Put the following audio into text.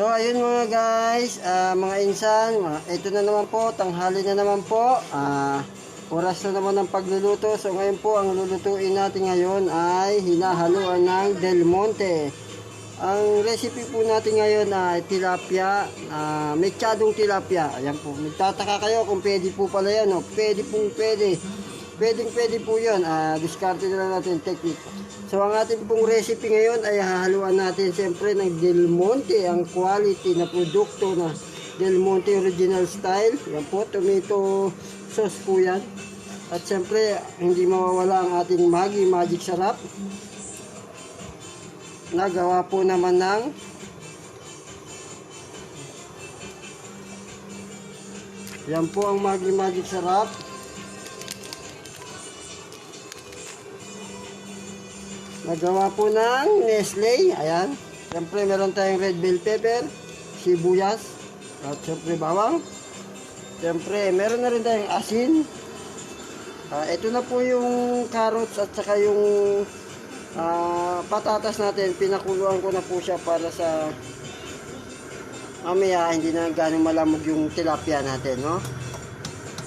So, ayun mga guys, ah, mga insan, mga- ito na naman po, tanghali na naman po. Ah, oras na naman ng pagluluto. So, ngayon po, ang lulutuin natin ngayon ay hinahaluan ng Del Monte. Ang recipe po natin ngayon ay tilapia, ah, mechadong tilapia. Ayan po, nagtataka kayo kung pwede po pala yan. Oh. Pwede pong pwede. Pwedeng pwede po yun. Ah, diskarte na lang natin technique. So ang ating pong recipe ngayon ay hahaluan natin siyempre ng Del Monte, ang quality na produkto na Del Monte original style. Yan po, tomato sauce po yan. At siyempre, hindi mawawala ang ating Maggi Magic Sarap. Nagawa po naman ng Yan po ang Maggi Magic Sarap. Nagawa po ng Nestle. Ayan. Siyempre meron tayong red bell pepper, sibuyas, at siyempre bawang. Siyempre meron na rin tayong asin. Ah, ito na po yung carrots at saka yung ah, patatas natin. Pinakuluan ko na po siya para sa mamaya hindi na ganong malamog yung tilapia natin, no?